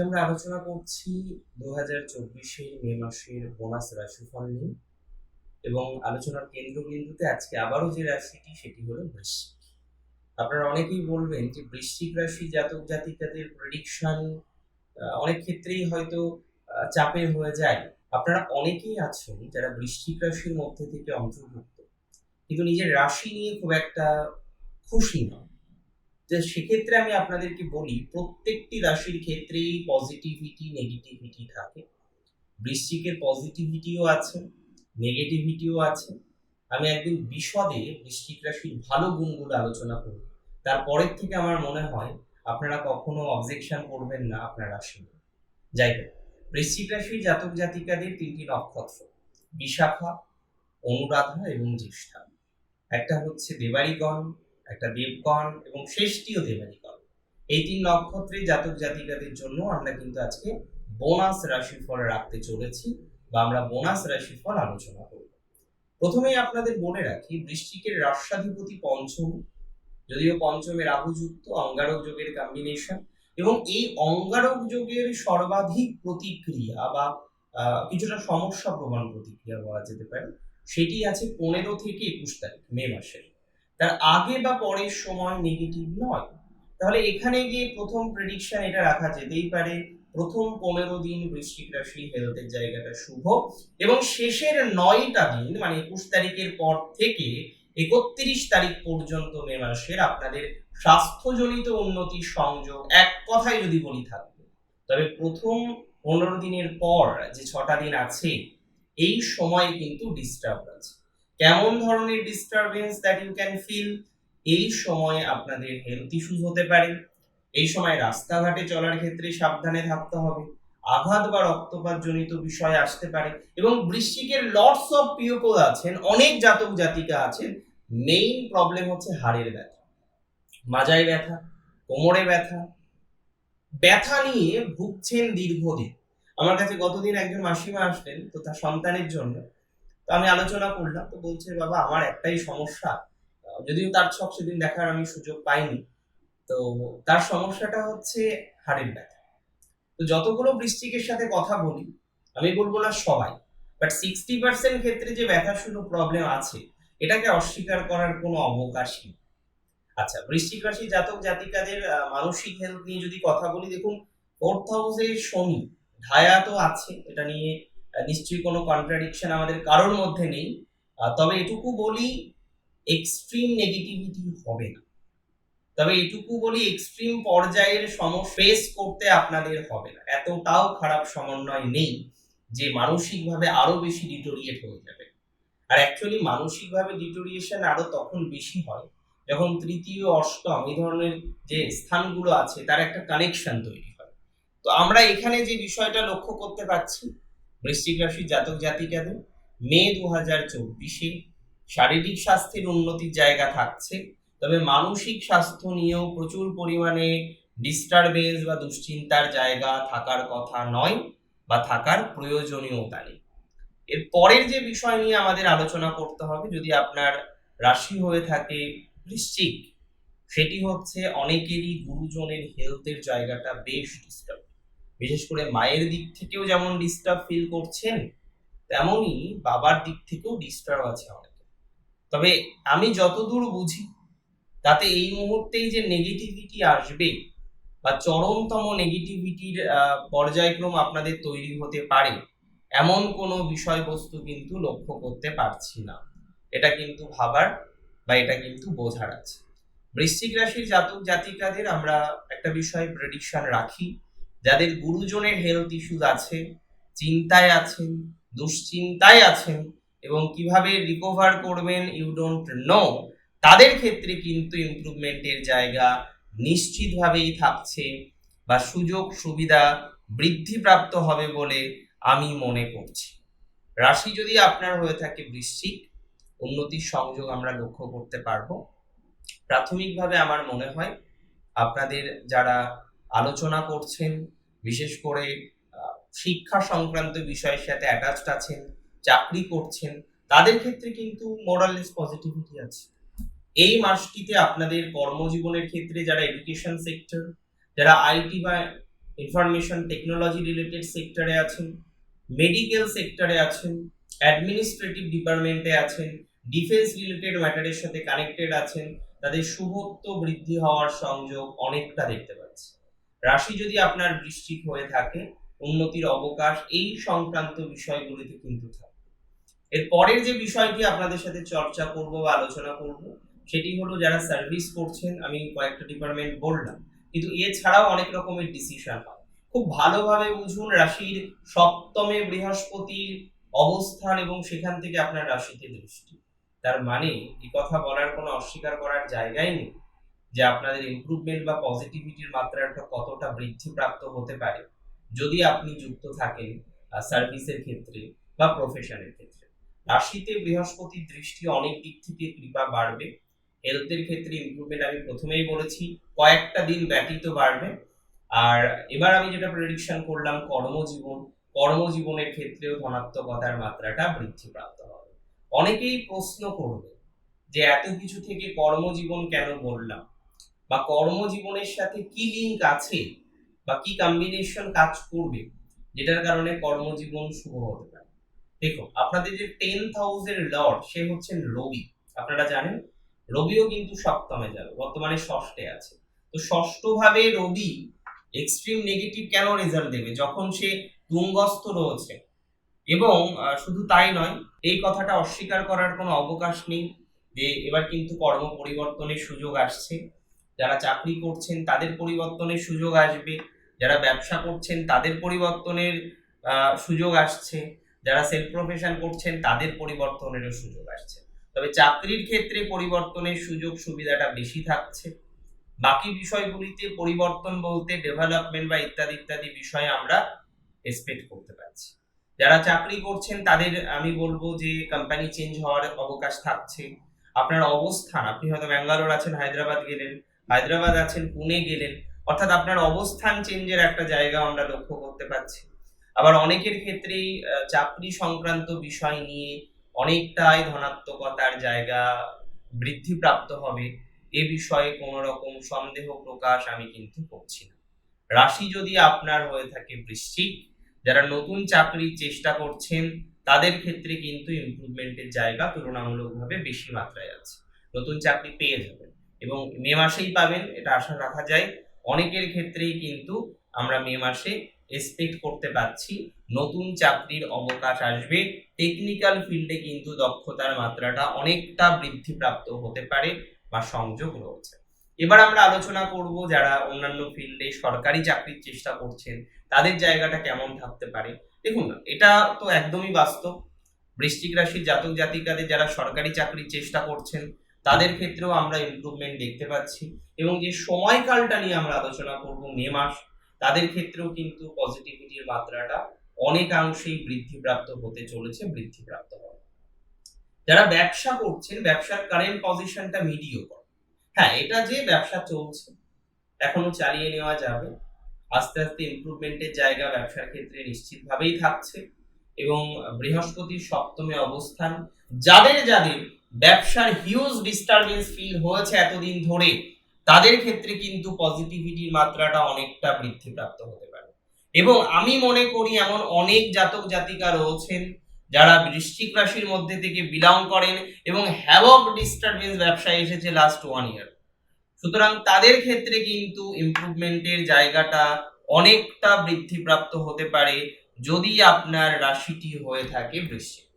আজকে আমরা আলোচনা করছি দু হাজার চব্বিশের মে মাসের বোনাস রাশিফল নিয়ে এবং আলোচনার কেন্দ্রবিন্দুতে আজকে আবারও যে রাশিটি সেটি হলো বৃশ্চিক। আপনারা অনেকেই বলবেন যে বৃশ্চিক রাশি জাতক জাতিকাদের প্রেডিকশন অনেক ক্ষেত্রেই হয়তো চাপের হয়ে যায়। আপনারা অনেকেই আছেন যারা বৃশ্চিক রাশির মধ্যে থেকে অন্তর্ভুক্ত, কিন্তু নিজের রাশি নিয়ে খুব একটা খুশি নয় যে সেক্ষেত্রে আমি আপনাদেরকে বলি, প্রত্যেকটি রাশির ক্ষেত্রেই পজিটিভিটি নেগেটিভিটি থাকে। বৃশ্চিকের পজিটিভিটিও আছে নেগেটিভিটিও আছে। আমি একদিন বিশদে বৃশ্চিক রাশির ভালো গুণগুলো আলোচনা করব। তারপরের থেকে আমার মনে হয়, আপনারা কখনো অবজেকশন করবেন না আপনার রাশি। যাই হোক, বৃশ্চিক রাশির জাতক জাতিকাদের তিনটি নক্ষত্র, বিশাখা, অনুরাধা এবং জ্যেষ্ঠা। একটা হচ্ছে দেবারিগণ একটা দেবগণ এবং শেষটিও দেবারিগণ এই তিন নক্ষত্রের জাতক জাতিকাদের জন্য আমরা কিন্তু আজকে বোনাস রাশিফল রাখতে চলেছি বা আমরা বোনাস রাশিফল আলোচনা করব। প্রথমেই আপনাদের বলে রাখি, বৃশ্চিকের রাষ্ট্রাধিপতি পঞ্চম, যদিও পঞ্চমে রাহুযুক্ত, অঙ্গারক যোগের কম্বিনেশন এবং এই অঙ্গারক যোগের সর্বাধিক প্রতিক্রিয়া বা কিছুটা সমস্যা প্রমাণ প্রতিক্রিয়া বলা যেতে পারে, সেটি আছে পনেরো থেকে একুশ তারিখ, মে মাসের। তার আগে বা পরের সময় নেগেটিভ নয়। তাহলে এখানে গিয়ে প্রথম প্রেডিকশন এটা রাখা যেতেই পারে। প্রথম পনেরো দিন বৃশ্চিক রাশি হেলথের জায়গাটা শুভ। এবং শেষের নয়টা দিন মানে একুশ তারিখের পর থেকে একত্রিশ তারিখ পর্যন্ত মে মাসের আপনাদের স্বাস্থ্যজনিত উন্নতির সংযোগ এক কথায় যদি বলি থাকবে, তবে প্রথম পনেরো দিনের পর যে ছটা দিন আছে, এই সময় কিন্তু ডিস্টার্ব আছে। কেমন ধরনের disturbance that you can feel এই সময় আপনাদের হেলথ ইস্যুস হতে পারে। এই সময় রাস্তাঘাটে চলার ক্ষেত্রে সাবধানে থাকতে হবে। আঘাত বা রক্তপাত জনিত বিষয় আসতে পারে এবং বৃশ্চিকের লটস অফ পিওপল আছেন, অনেক জাতক জাতিকা আছেন। মেইন প্রবলেম হচ্ছে হাড়ের ব্যথা, মাজায় ব্যথা, কোমরে ব্যথা। ব্যথা নিয়ে ভুগছেন দীর্ঘদিন। আমার কাছে গতদিন একজন মাসিমা আসলেন, তো তার সন্তানের জন্য। তো আমি আলোচনা করলাম। তো বলছে, বাবা, আমার একটাই সমস্যা। যদিও তার ছক সেদিন দেখার আমি সুযোগ পাইনি। তো তার সমস্যাটা হচ্ছে হাড়ের ব্যথা। তো যতগুলো বৃষ্টিকের সাথে কথা বলি, আমি বলব না সবাই বাট সিক্সটি পার্সেন্ট ক্ষেত্রে যে ব্যথা শুরু প্রবলেম আছে, এটাকে অস্বীকার করার কোনো অবকাশই নেই। আচ্ছা বৃশ্চিক রাশি জাতক জাতিকাদের মানসিক হেলথ নিয়ে যদি কথা বলি, দেখুন ফোর্থ হাউসে শনি, ঢায়া তো আছে, এটা নিয়ে নিশ্চয়ই কোনো কন্ট্রাডিকশন আমাদের কারোর মধ্যে নেই। তবে এটুকু বলি এক্সট্রিম নেগেটিভিটি হবে না। তবে এটুকু বলি এক্সট্রিম পর্যায়ের সমস্যা ফেস করতে আপনাদের হবে না। এতটাও খারাপ সমন্বয় নেই যে মানসিকভাবে আরও বেশি ডিটোরিয়েট হয়ে যাবে। আর অ্যাকচুয়ালি মানসিকভাবে ডিটোরিয়েশন আরও তখন বেশি হয় যখন তৃতীয়, অষ্টম এই ধরনের যে স্থানগুলো আছে, তার একটা কানেকশন তৈরি হয়। তো আমরা এখানে যে বিষয়টা লক্ষ্য করতে পারছি বৃশ্চিক রাশির জাতক জাতিকাদের মে দু হাজার চব্বিশে শারীরিক স্বাস্থ্যের উন্নতির জায়গা থাকছে, তবে মানসিক স্বাস্থ্য নিয়েও প্রচুর পরিমাণে ডিস্টারবেন্স বা দুশ্চিন্তার জায়গা থাকার কথা নয় বা থাকার প্রয়োজনীয়তা নেই। এর পরের যে বিষয় নিয়ে আমাদের আলোচনা করতে হবে, যদি আপনার রাশি হয়ে থাকে বৃশ্চিক, সেটি হচ্ছে অনেকেরই গুরুজনের হেলথের জায়গাটা বেশ ডিস্টার্ব বিশেষ করে মায়ের দিক থেকেও যেমন ডিস্টার্ব ফিল করছেন, তেমনই বাবার দিক থেকেও ডিস্টার্ব আছে অনেকে। তবে আমি যতদূর বুঝি, তাতে এই মুহূর্তেই যে নেগেটিভিটি আসবে বা চরমতম নেগেটিভিটির পর্যায়ক্রম আপনাদের তৈরি হতে পারে, এমন কোনো বিষয়বস্তু কিন্তু লক্ষ্য করতে পারছি না। এটা কিন্তু ভাবার বা এটা কিন্তু বোঝার আছে। বৃশ্চিক রাশির জাতক জাতিকাদের আমরা একটা বিষয়ে প্রেডিকশন রাখি। যাদের গুরুজনের হেলথ ইস্যুজ আছে, চিন্তায় আছেন, দুশ্চিন্তায় আছেন এবং কীভাবে রিকভার করবেন ইউ ডোন্ট নো তাদের ক্ষেত্রে কিন্তু ইমপ্রুভমেন্টের জায়গা নিশ্চিতভাবেই থাকছে বা সুযোগ সুবিধা বৃদ্ধিপ্রাপ্ত হবে বলে আমি মনে করছি। রাশি যদি আপনার হয়ে থাকে বৃশ্চিক, উন্নতির সংযোগ আমরা লক্ষ্য করতে পারব। প্রাথমিকভাবে আমার মনে হয় আপনাদের যারা আলোচনা করছেন, বিশেষ করে শিক্ষা সংক্রান্ত বিষয়ের সাথে অ্যাটাচড আছেন, চাকরি করছেন, তাদের ক্ষেত্রে কিন্তু মোরালেস পজিটিভিটি আছে। এই মাসটিতে আপনাদের কর্মজীবনের ক্ষেত্রে যারা এডুকেশন সেক্টর যারা আইটি বা ইনফরমেশন টেকনোলজি রিলেটেড সেক্টরে আছেন মেডিকেল সেক্টরে আছেন অ্যাডমিনিস্ট্রেটিভ ডিপার্টমেন্টে আছেন ডিফেন্স রিলেটেড ম্যাটারের সাথে কানেক্টেড আছেন, তাদের শুভত্ব বৃদ্ধি হওয়ার সংযোগ অনেকটা দেখতে রাশি যদি আপনার বৃশ্চিক হয়ে থাকে, উন্নতির অবকাশ এই সংক্রান্ত বিষয়গুলিতে কিন্তু থাকে এর পরের যে বিষয়টি আপনাদের সাথে চর্চা করব বা আলোচনা করব, সেটি হলো যারা সার্ভিস করছেন, আমি কয়েকটা ডিপার্টমেন্ট বললাম, কিন্তু এছাড়াও অনেক রকমের ডিসিশন হয়। খুব ভালোভাবে বুঝুন, রাশির সপ্তমে বৃহস্পতির অবস্থান এবং সেখান থেকে আপনার রাশিতে দৃষ্টি। তার মানে এই কথা বলার কোনো অস্বীকার করার জায়গাই নেই। যে আপনাদের ইমপ্রুভমেন্ট বা পজিটিভিটির মাত্রাটা কতটা বৃদ্ধিপ্রাপ্ত হতে পারে। যদি আপনি যুক্ত থাকেন সার্ভিসের ক্ষেত্রে বা প্রফেশনের ক্ষেত্রে। রাশিতে বৃহস্পতির দৃষ্টি অনেক দিক থেকে কৃপা বাড়বে। হেলথের ক্ষেত্রে ইমপ্রুভমেন্ট আমি প্রথমেই বলেছি, কয়েকটা দিন ব্যতীত বাড়বে। আর এবার আমি যেটা প্রেডিকশন করলাম, কর্মজীবন। কর্মজীবনের ক্ষেত্রেও ধনাত্মকতার মাত্রাটা বৃদ্ধিপ্রাপ্ত হবে। অনেকেই প্রশ্ন করবে যে এত কিছু থেকে কর্মজীবন কেন বললাম? বা কর্মজীবনের সাথে কি লিঙ্ক আছে বা কি কম্বিনেশন কাজ করবে, যেটার কারণে কর্মজীবন শুভ হতে পারে। দেখো আপনাদের যে টেন্থ হাউসের লর্ড সে হচ্ছেন রবি। আপনারা জানেন, রবিও কিন্তু সপ্তমে যাবে, বর্তমানে ষষ্ঠে আছে। তো ষষ্ঠ ভাবে রবি এক্সট্রিম নেগেটিভ কেন রেজাল্ট দেবে? যখন সে তুঙ্গস্থ রয়েছে। এবং শুধু তাই নয়, এই কথাটা অস্বীকার করার কোনো অবকাশ নেই যে এবার কিন্তু কর্ম পরিবর্তনের সুযোগ আসছে। যারা চাকরি করছেন তাদের পরিবর্তনের সুযোগ আসবে, যারা ব্যবসা করছেন তাদের পরিবর্তনের সুযোগ আসছে, যারা সেলফ প্রফেশন করছেন তাদের পরিবর্তনেরও সুযোগ আসছে। তবে চাকরির ক্ষেত্রে পরিবর্তনের সুযোগ সুবিধাটা বেশি থাকছে। বাকি বিষয়গুলিতে পরিবর্তন বলতে ডেভেলপমেন্ট বা ইত্যাদি ইত্যাদি বিষয়ে আমরা এক্সপেক্ট করতে পারছি। যারা চাকরি করছেন তাদের আমি বলব যে কোম্পানি চেঞ্জ হওয়ার অবকাশ থাকছে। আপনার অবস্থান, আপনি হয়তো ব্যাঙ্গালোর আছেন, হায়দ্রাবাদ গেলেন হায়দ্রাবাদ আছেন, পুনে গেলেন। অর্থাৎ আপনার অবস্থান চেঞ্জের একটা জায়গা আমরা লক্ষ্য করতে পারছি। আবার অনেকের ক্ষেত্রেই চাকরি সংক্রান্ত বিষয় নিয়ে অনেকটাই ধনাত্মকতার জায়গা বৃদ্ধিপ্রাপ্ত হবে। এ বিষয়ে কোনো রকম সন্দেহ প্রকাশ আমি কিন্তু করছি না। রাশি যদি আপনার হয়ে থাকে বৃশ্চিক, যারা নতুন চাকরির চেষ্টা করছেন, তাদের ক্ষেত্রে কিন্তু ইমপ্রুভমেন্টের জায়গা তুলনামূলকভাবে বেশি মাত্রায় আছে। নতুন চাকরি পেয়ে যাবেন। এবং মে মাসেই পাবেন, এটা আশা রাখা যায়। অনেকের ক্ষেত্রেই কিন্তু আমরা মে মাসে এক্সপেক্ট করতে পারছি, নতুন চাকরির অবকাশ আসবে। টেকনিক্যাল ফিল্ডে কিন্তু দক্ষতার মাত্রাটা অনেকটা বৃদ্ধিপ্রাপ্ত হতে পারে বা সংযোগ রয়েছে। এবার আমরা আলোচনা করব যারা অন্যান্য ফিল্ডে সরকারি চাকরির চেষ্টা করছেন, তাদের জায়গাটা কেমন থাকতে পারে? দেখুন, এটা তো একদমই বাস্তব। বৃষ্টিক রাশির জাতক জাতিকাদের যারা সরকারি চাকরির চেষ্টা করছেন তাদের ক্ষেত্রেও আমরা ইমপ্রুভমেন্ট দেখতে পাচ্ছি এবং যে সময়কালটা নিয়ে আমরা আলোচনা করব মে মাস, তাদের ক্ষেত্রেও কিন্তু পজিটিভিটির মাত্রাটা অনেকাংশেই বৃদ্ধিপ্রাপ্ত হতে চলেছে, বৃদ্ধিপ্রাপ্ত হবে। যারা ব্যবসা করছেন, ব্যবসার কারেন্ট পজিশনটা মিডিও হ্যাঁ এটা যে ব্যবসা চলছে, এখনও চালিয়ে নেওয়া যাবে। আস্তে আস্তে ইমপ্রুভমেন্টের জায়গা ব্যবসার ক্ষেত্রে নিশ্চিতভাবেই থাকছে এবং বৃহস্পতির সপ্তমে অবস্থান, যাদের যাদের ব্যবসার হিউজ ডিস্টারবেন্স ফিল হয়েছে এতদিন ধরে। তাদের ক্ষেত্রে কিন্তু পজিটিভিটির মাত্রাটা অনেকটা বৃদ্ধিপ্রাপ্ত হতে পারে। এবং আমি মনে করি এমন অনেক জাতক জাতিকা রয়েছেন যারা বৃশ্চিক রাশির মধ্যে থেকে বিলং করেন এবং হ্যাভক ডিস্টারবেন্স ব্যবসায় এসেছে লাস্ট ওয়ান ইয়ার সুতরাং তাদের ক্ষেত্রে কিন্তু ইমপ্রুভমেন্টের জায়গাটা অনেকটা বৃদ্ধিপ্রাপ্ত হতে পারে যদি আপনার রাশিটি হয়ে থাকে বৃশ্চিক।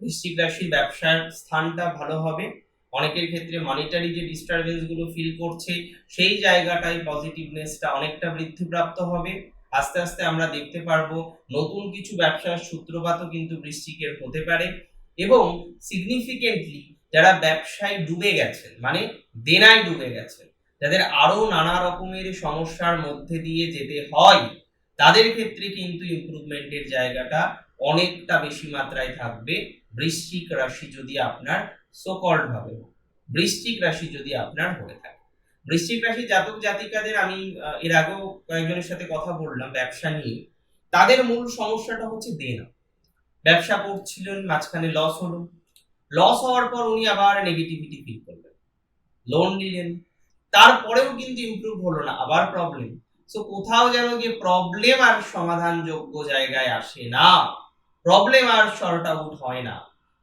বৃশ্চিক রাশির ব্যবসার স্থানটা ভালো হবে। অনেকের ক্ষেত্রে মনিটারি যে ডিস্টারবেন্সগুলো ফিল করছে, সেই জায়গাটায় পজিটিভনেসটা অনেকটা বৃদ্ধিপ্রাপ্ত হবে। আস্তে আস্তে আমরা দেখতে পারব, নতুন কিছু ব্যবসার সূত্রপাতও কিন্তু বৃশ্চিকের হতে পারে। এবং সিগনিফিকেন্টলি যারা ব্যবসায় ডুবে গেছেন মানে দেনায় ডুবে গেছেন, যাদের আরও নানা রকমের সমস্যার মধ্যে দিয়ে যেতে হয়, তাদের ক্ষেত্রে কিন্তু ইমপ্রুভমেন্টের জায়গাটা অনেকটা বেশি মাত্রায় থাকবে। বৃশ্চিক রাশি যদি আপনার সোকল্ড ভাবে। বৃশ্চিক রাশি যদি আপনার হয়ে থাকে। বৃশ্চিক রাশি জাতক জাতিকাদের আমি এর আগেও কয়েকজনের সাথে কথা বললাম ব্যবসা নিয়ে। তাদের মূল সমস্যাটা হচ্ছে দেনা। ব্যবসা করছিলেন, মাঝখানে লস হলো। লস হওয়ার পর উনি আবার নেগেটিভিটি ফিল করলেন। লোন নিলেন। তারপরেও কিন্তু ইমপ্রুভ হলো না, আবার প্রবলেম সো কোথাও যেন যে প্রবলেম আর সমাধানযোগ্য জায়গায় আসে না। প্রবলেম আর শর্ট আউট হয় না।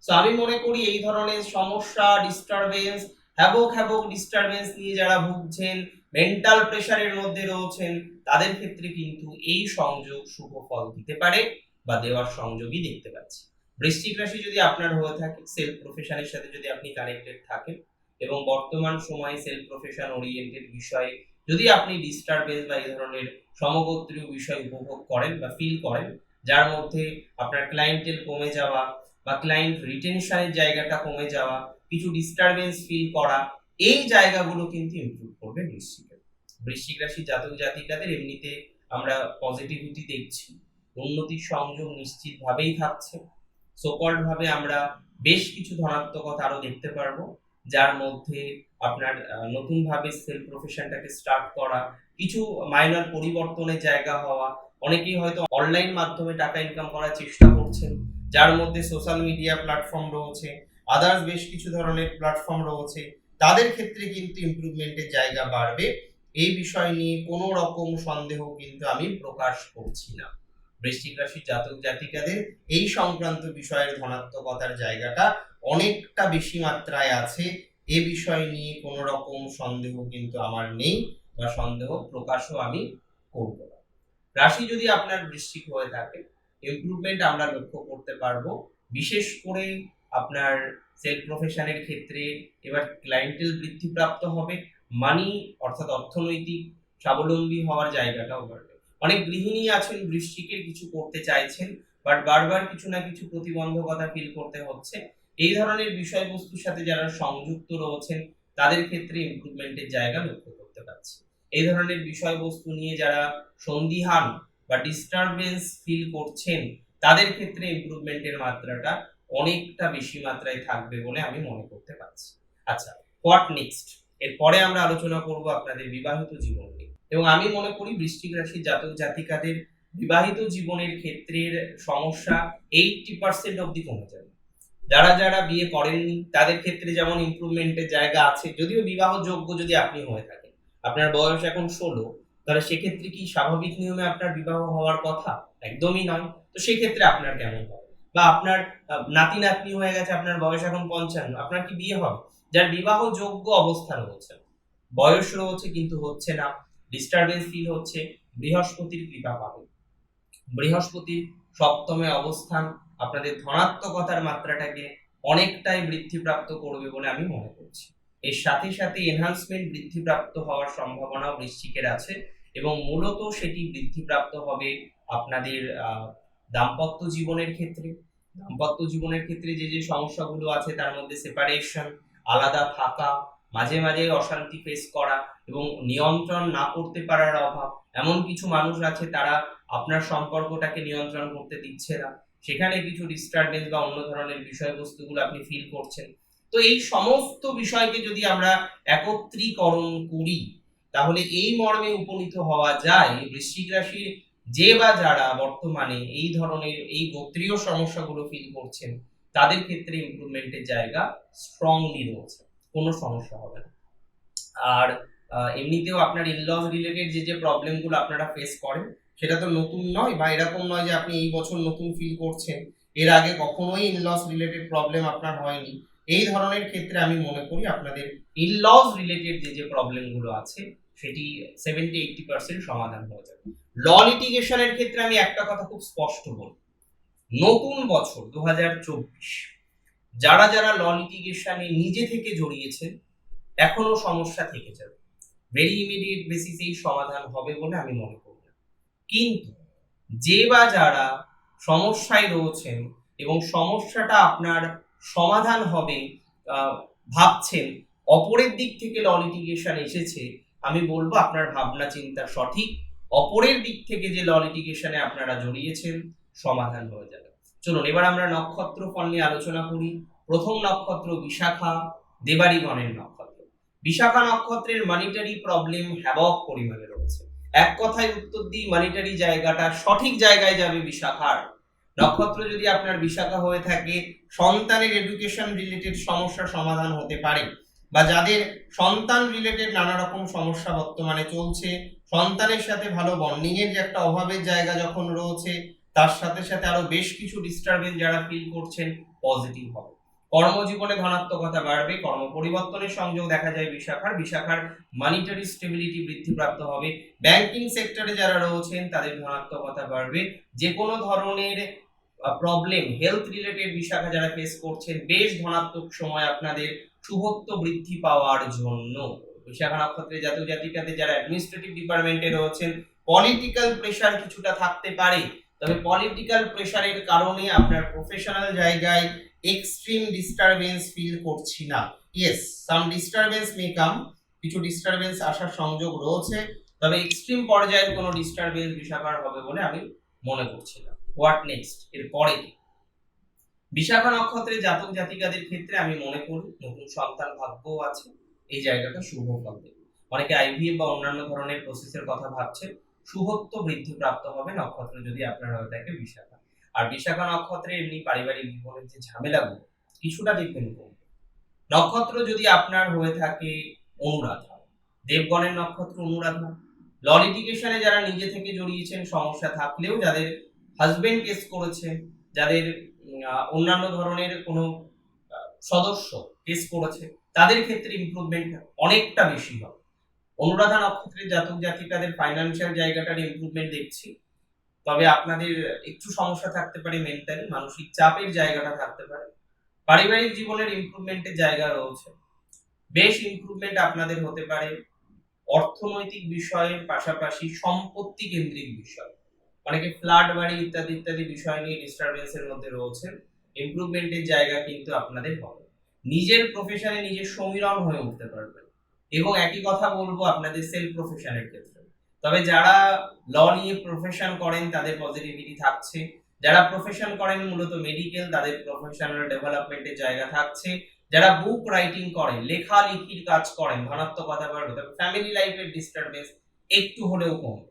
সো আমি মনে করি এই ধরনের সমস্যা ডিস্টারবেন্স হ্যাবক হ্যাবক ডিস্টারবেন্স নিয়ে যারা ভুগছেন মেন্টাল প্রেশারের মধ্যে রয়েছেন, তাদের ক্ষেত্রে কিন্তু এই সংযোগ শুভ ফল দিতে পারে বা দেওয়ার সংযোগই দেখতে পাচ্ছি। বৃশ্চিক রাশি যদি আপনার হয়ে থাকে সেলফ প্রফেশনের সাথে যদি আপনি কানেক্টেড থাকেন এবং বর্তমান সময়ে সেলফ প্রফেশন ওরিয়েন্টেড বিষয়ে যদি আপনি ডিস্টারবেন্স বা এই ধরনের সমগোত্রীয় বিষয় উপভোগ করেন বা ফিল করেন যার মধ্যে আপনার ক্লায়েন্টের কমে যাওয়া বা ক্লায়েন্ট রিটেনশনের জায়গাটা কমে যাওয়া, কিছু ডিস্টারবেন্স ফিল করা, এই জায়গাগুলো কিন্তু ইমপ্রুভ করবে বৃশ্চিকের বৃশ্চিক রাশি জাতক জাতিকাদের এমনিতে আমরা পজিটিভিটি দেখছি। উন্নতির সংযোগ নিশ্চিতভাবেই থাকছে। সোকল্ড আমরা বেশ কিছু ধনাত্মকতা আরও দেখতে পারব, যার মধ্যে আপনার নতুনভাবে সেলফ প্রফেশনটাকে স্টার্ট করা, কিছু মাইনর পরিবর্তনের জায়গা হওয়া অনেকেই হয়তো অনলাইন মাধ্যমে টাকা ইনকাম করার চেষ্টা করছেন, যার মধ্যে সোশ্যাল মিডিয়া প্ল্যাটফর্ম রয়েছে আদার্স বেশ কিছু ধরনের প্ল্যাটফর্ম রয়েছে, তাদের ক্ষেত্রে কিন্তু ইমপ্রুভমেন্টের জায়গা বাড়বে। এই বিষয় নিয়ে কোনো রকম সন্দেহ কিন্তু আমি প্রকাশ করছি না। বৃশ্চিক রাশির জাতক জাতিকাদের এই সংক্রান্ত বিষয়ের ধনাত্মকতার জায়গাটা অনেকটা বেশি মাত্রায় আছে। এ বিষয় নিয়ে কোনো রকম সন্দেহ কিন্তু আমার নেই, বা সন্দেহ প্রকাশও আমি করব না। রাশি যদি আপনার বৃশ্চিক হয়ে থাকে ইমপ্রুভমেন্ট আমরা লক্ষ্য করতে পারব। বিশেষ করে আপনার সেলফ প্রফেশনের ক্ষেত্রে এবার ক্লায়েন্টেল বৃদ্ধিপ্রাপ্ত হবে মানি অর্থাৎ অর্থনৈতিক স্বাবলম্বী হওয়ার জায়গাটাও বাড়বে। অনেক গৃহিণী আছেন, বৃশ্চিকের কিছু করতে চাইছেন বাট বারবার কিছু না কিছু প্রতিবন্ধকতা ফিল করতে হচ্ছে। এই ধরনের বিষয়বস্তুর সাথে যারা সংযুক্ত রয়েছেন, তাদের ক্ষেত্রে ইমপ্রুভমেন্টের জায়গা লক্ষ্য করতে পারছি। এই ধরনের বিষয়বস্তু নিয়ে যারা সন্দিহান বা ডিস্টারবেন্স ফিল করছেন, তাদের ক্ষেত্রে ইমপ্রুভমেন্টের মাত্রাটা অনেকটা বেশি মাত্রায় থাকবে বলে আমি মনে করতে পারছি। আচ্ছা হোয়াট নেক্সট এরপরে আমরা আলোচনা করব আপনাদের বিবাহিত জীবন নিয়ে। এবং আমি মনে করি বৃশ্চিক রাশির জাতক জাতিকাদের বিবাহিত জীবনের ক্ষেত্রের সমস্যা এইটটি পার্সেন্ট অব্দি কমে যাবে। যারা যারা বিয়ে করেননি, তাদের ক্ষেত্রে যেমন ইমপ্রুভমেন্টের জায়গা আছে, যদিও বিবাহ যোগ্য যদি আপনি হয়ে থাকেন। আপনার বয়স এখন ষোলো, তাহলে সেক্ষেত্রে কি স্বাভাবিক নিয়মে আপনার বিবাহ হওয়ার কথা? একদমই নয়। তো সেক্ষেত্রে আপনার কেমন হবে? বা আপনার নাতি নাতনি হয়ে গেছে, আপনার বয়স এখন পঞ্চান্ন, আপনার কি বিয়ে হবে? যার বিবাহ যোগ্য অবস্থা রয়েছে। বয়স রয়েছে কিন্তু হচ্ছে না। ডিস্টারবেন্স ফিল হচ্ছে। বৃহস্পতির কৃপা পাবে। বৃহস্পতির সপ্তমে অবস্থান আপনাদের ধনাত্মকতার মাত্রাটাকে অনেকটাই বৃদ্ধিপ্রাপ্ত করবে বলে আমি মনে করছি। এর সাথে সাথে এনহান্সমেন্ট বৃদ্ধিপ্রাপ্ত হওয়ার সম্ভাবনাও বৃশ্চিকের আছে এবং মূলত সেটি বৃদ্ধিপ্রাপ্ত হবে আপনাদের দাম্পত্য জীবনের ক্ষেত্রে। দাম্পত্য জীবনের ক্ষেত্রে যে যে সমস্যাগুলো আছে তার মধ্যে সেপারেশন আলাদা থাকা, মাঝে মাঝে অশান্তি ফেস করা এবং নিয়ন্ত্রণ না করতে পারার অভাব। এমন কিছু মানুষ আছে তারা আপনার সম্পর্কটাকে নিয়ন্ত্রণ করতে দিচ্ছে না। সেখানে কিছু ডিস্টারবেন্স বা অন্য ধরনের বিষয়বস্তুগুলো আপনি ফিল করছেন। তো এই সমস্ত বিষয়কে যদি আমরা একত্রীকরণ করি, তাহলে এই মর্মে উপনীত হওয়া যায় বৃশ্চিক রাশির যে বা যারা বর্তমানে এই ধরনের এই গোত্রীয় সমস্যাগুলো ফিল করছেন, তাদের ক্ষেত্রে ইমপ্রুভমেন্টের জায়গা স্ট্রংলি রয়েছে, কোনো সমস্যা হবে না। আর এমনিতেও আপনার ইনলস রিলেটেড যে যে প্রবলেমগুলো আপনারা ফেস করেন, সেটা তো নতুন নয় বা এরকম নয় যে, আপনি এই বছর নতুন ফিল করছেন। এর আগে কখনোই ইনলস রিলেটেড প্রবলেম আপনার হয়নি। এই ধরনের ক্ষেত্রে আমি মনে করি আপনাদের ইনলস রিলেটেড যে যে প্রবলেমগুলো আছে, সেটি সেভেন্টি এইটটি পার্সেন্ট সমাধান হয়ে যাবে। ল লিটিগেশনের ক্ষেত্রে আমি একটা কথা খুব স্পষ্ট বলব নতুন বছর দুহাজার চব্বিশ, যারা যারা ল লিটিগেশনে নিজে থেকে জড়িয়েছেন এখনও সমস্যা থেকে যাবে। ভেরি ইমিডিয়েট বেসিসেই সমাধান হবে বলে আমি মনে করি না। কিন্তু যে বা যারা সমস্যায় রয়েছেন এবং সমস্যাটা আপনার সমাধান হবে ভাবছেন, অপরের দিক থেকে ল লিটিগেশন এসেছে, আমি বলব আপনার ভাবনা চিন্তা সঠিক, অপরের দিক থেকে যে ল লিটিগেশনে আপনারা জড়িয়েছেন, সমাধান হয়ে যাবে। চলুন, এবার আমরা নক্ষত্র ফল নিয়ে আলোচনা করি। প্রথম নক্ষত্র বিশাখা দেবারিগণের নক্ষত্র। বিশাখা নক্ষত্রের মানিটারি প্রবলেম হ্যাবক পরিমাণে রয়েছে। এক কথায় উত্তর দিই মানিটারি জায়গাটা সঠিক জায়গায় যাবে বিশাখার। নক্ষত্র যদি আপনার বিশাখা হয়ে থাকে, সন্তানের এডুকেশন রিলেটেড সমস্যা সমাধান হতে পারে বা যাদের সন্তান রিলেটেড নানা রকম সমস্যা বর্তমানে চলছে, সন্তানের সাথে ভালো বন্ডিং এর যে একটা অভাবের জায়গা যখন রয়েছে, তার সাথে সাথে আরও বেশ কিছু ডিস্টারবেন্স যারা ফিল করছেন পজিটিভ হবে। কর্মজীবনে ধনাত্মকতা বাড়বে, কর্ম পরিবর্তনের সংযোগ দেখা যায় বিশাখার। বিশাখার মানিটারি স্টেবিলিটি বৃদ্ধিপ্রাপ্ত হবে। ব্যাংকিং সেক্টরে যারা রয়েছেন, তাদের ধনাত্মকতা বাড়বে। যে কোনো ধরনের প্রবলেম হেলথ রিলেটেড বিশাখা যারা ফেস করছেন, বেশ ধনাত্মক সময় আপনাদের শুভত্ব বৃদ্ধি পাওয়ার জন্য। বিশাখা নক্ষত্রের জাতক জাতিকাদের যারা অ্যাডমিনিস্ট্রেটিভ ডিপার্টমেন্টে রয়েছেন পলিটিক্যাল প্রেশার কিছুটা থাকতে পারে। তবে পলিটিক্যাল প্রেশারের কারণে আপনার প্রফেশনাল জায়গায় এক্সট্রিম ডিস্টারবেন্স ফিল করছি না। ইয়েস সাম ডিস্টারবেন্স মে কাম কিছু ডিস্টারবেন্স আসার সংযোগ রয়েছে, তবে এক্সট্রিম পর্যায়ের কোনো ডিস্টারবেন্স বিশাখার হবে বলে আমি মনে করছি না। হোয়াট নেক্সট এর পরে বিশাখা নক্ষত্রের জাতক জাতিকাদের ক্ষেত্রে আমি মনে করি নতুন সন্তান ভাগ্যও আছে, এই জায়গাটা শুভ দেবে অনেকে আইভিএফ বা অন্যান্য ধরনের প্রসেসের কথা ভাবছে, শুভত্ব বৃদ্ধি প্রাপ্ত হবে নক্ষত্র যদি আপনার হয়ে থাকে বিশাখা। আর বিশাখা নক্ষত্রে এমনি পারিবারিক জীবনের যে ঝামেলাগুলো, কিছুটা দেখবেন কমবে। নক্ষত্র যদি আপনার হয়ে থাকে অনুরাধা, দেবগণের নক্ষত্র অনুরাধা ল লিটিগেশনে যারা নিজে থেকে জড়িয়েছেন, সমস্যা থাকলেও যাদের হাজবেন্ড কেস করেছে, যাদের অন্যান্য ধরনের কোনো সদস্য কেস করেছে, তাদের ক্ষেত্রে ইমপ্রুভমেন্ট অনেকটা বেশি হবে। অনুরাধা নক্ষত্রের জাতক জাতিকাদের ফাইন্যান্সিয়াল জায়গাটার ইমপ্রুভমেন্ট দেখছি। তবে আপনাদের একটু সমস্যা থাকতে পারে মেন্টালি মানসিক চাপের জায়গাটা থাকতে পারে। পারিবারিক জীবনের ইমপ্রুভমেন্টের জায়গা রয়েছে। বেশ ইমপ্রুভমেন্ট আপনাদের হতে পারে। অর্থনৈতিক বিষয়ের পাশাপাশি সম্পত্তি কেন্দ্রিক বিষয়। অনেকে ফ্ল্যাট বাড়ি ইত্যাদি ইত্যাদি বিষয় নিয়ে ডিস্টারবেন্সের মধ্যে রয়েছেন ইমপ্রুভমেন্টের জায়গা কিন্তু আপনাদের হবে। নিজের প্রফেশনে নিজের সমীরণ হয়ে উঠতে পারবেন। এবং একই কথা বলব আপনাদের সেলফ প্রফেশনের ক্ষেত্রে। তবে যারা ল নিয়ে প্রফেশন করেন, তাদের পজিটিভিটি থাকছে। যারা প্রফেশন করেন, মূলত মেডিকেল তাদের প্রফেশনাল ডেভেলপমেন্টের জায়গা থাকছে। যারা বুক রাইটিং করেন লেখালেখির কাজ করেন ধনাত্মকতা বাড়বে তবে ফ্যামিলি লাইফের ডিস্টারবেন্স একটু হলেও কমবে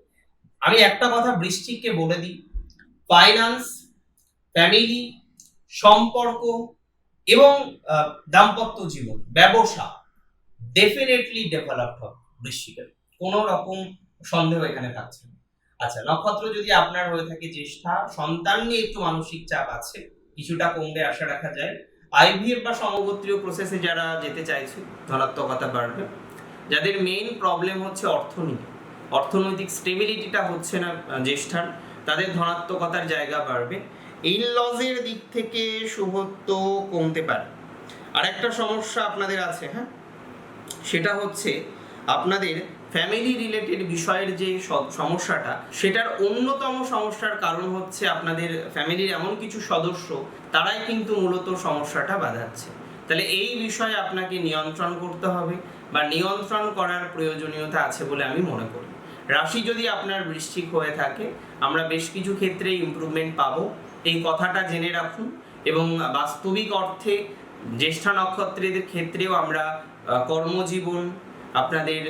আমি একটা কথা বৃশ্চিককে বলে দিই। ফাইন্যান্স ফ্যামিলি সম্পর্ক এবং দাম্পত্য জীবন, ব্যবসা ডেফিনেটলি ডেভেলপ হবে বৃশ্চিকের। কোনো রকম সন্দেহ এখানে থাকছে আচ্ছা নক্ষত্র যদি আপনার হয়ে থাকে জ্যেষ্ঠা, সন্তান নিয়ে একটু মানসিক চাপ আছে, কিছুটা কমবে আশা রাখা যায়। আইভিএফ বা সমগোত্রীয় প্রসেসে যারা যেতে চাইছে, ধনাত্মকতা বাড়বে। যাদের মেইন প্রবলেম হচ্ছে অর্থনীতি। অর্থনৈতিক স্টেবিলিটিটা হচ্ছে না জ্যেষ্ঠার তাদের ধনাত্মকতার জায়গা বাড়বে। ইন লজের দিক থেকে শুভত্ব কমতে পারে। আর একটা সমস্যা আপনাদের আছে হ্যাঁ? সেটা হচ্ছে আপনাদের ফ্যামিলি রিলেটেড বিষয়ের যে সমস্যাটা, সেটার অন্যতম সমস্যার কারণ হচ্ছে আপনাদের ফ্যামিলির এমন কিছু সদস্য, তারাই কিন্তু মূলত সমস্যাটা বাধাচ্ছে। তাহলে এই বিষয়ে আপনাকে নিয়ন্ত্রণ করতে হবে বা নিয়ন্ত্রণ করার প্রয়োজনীয়তা আছে বলে আমি মনে করি। রাশি যদি আপনার বৃশ্চিক হয়ে থাকে, আমরা বেশ কিছু ক্ষেত্রে ইমপ্রুভমেন্ট পাবো। এই কথাটা জেনে রাখুন এবং বাস্তবিক অর্থে জ্যেষ্ঠা নক্ষত্রের ক্ষেত্রেও আমরা কর্মজীবন, আপনাদের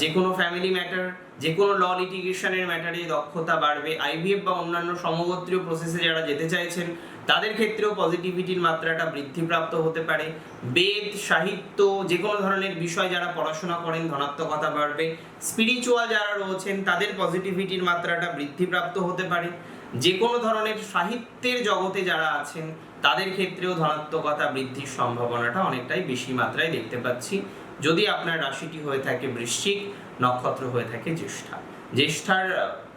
যে কোনো ফ্যামিলি ম্যাটার যে কোনো ল লিটিগেশনের ম্যাটারে দক্ষতা বাড়বে। আইভিএফ বা অন্যান্য সমগোত্রীয় প্রসেসে যারা যেতে চাইছেন তাদের ক্ষেত্রেও পজিটিভিটির মাত্রাটা বৃদ্ধিপ্রাপ্ত হতে পারে। বেদ, সাহিত্য যে কোনো ধরনের বিষয় যারা পড়াশোনা করেন, ধনাত্মকতা বাড়বে। স্পিরিচুয়াল যারা রয়েছেন, তাদের পজিটিভিটির মাত্রাটা বৃদ্ধিপ্রাপ্ত হতে পারে। যে কোনো ধরনের সাহিত্যের জগতে যারা আছেন, তাদের ক্ষেত্রেও ধনাত্মকতা বৃদ্ধির সম্ভাবনাটা অনেকটাই বেশি মাত্রায় দেখতে পাচ্ছি। যদি আপনার রাশিটি হয়ে থাকে বৃশ্চিক, নক্ষত্র হয়ে থাকে জ্যেষ্ঠা। জ্যেষ্ঠার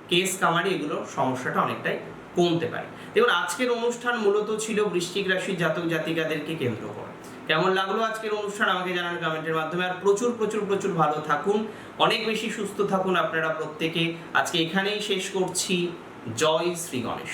কেস কামারি এগুলোর সমস্যাটা অনেকটাই কমতে পারে। দেখুন, আজকের অনুষ্ঠান মূলত ছিল বৃষ্টিক রাশির জাতক জাতিকাদেরকে কেন্দ্র করে। কেমন লাগল আজকের অনুষ্ঠান? আমাকে জানান কমেন্টের মাধ্যমে। আর প্রচুর প্রচুর প্রচুর ভালো থাকুন। অনেক বেশি সুস্থ থাকুন আপনারা প্রত্যেকে। আজকে এখানেই শেষ করছি। জয় শ্রী গণেশ।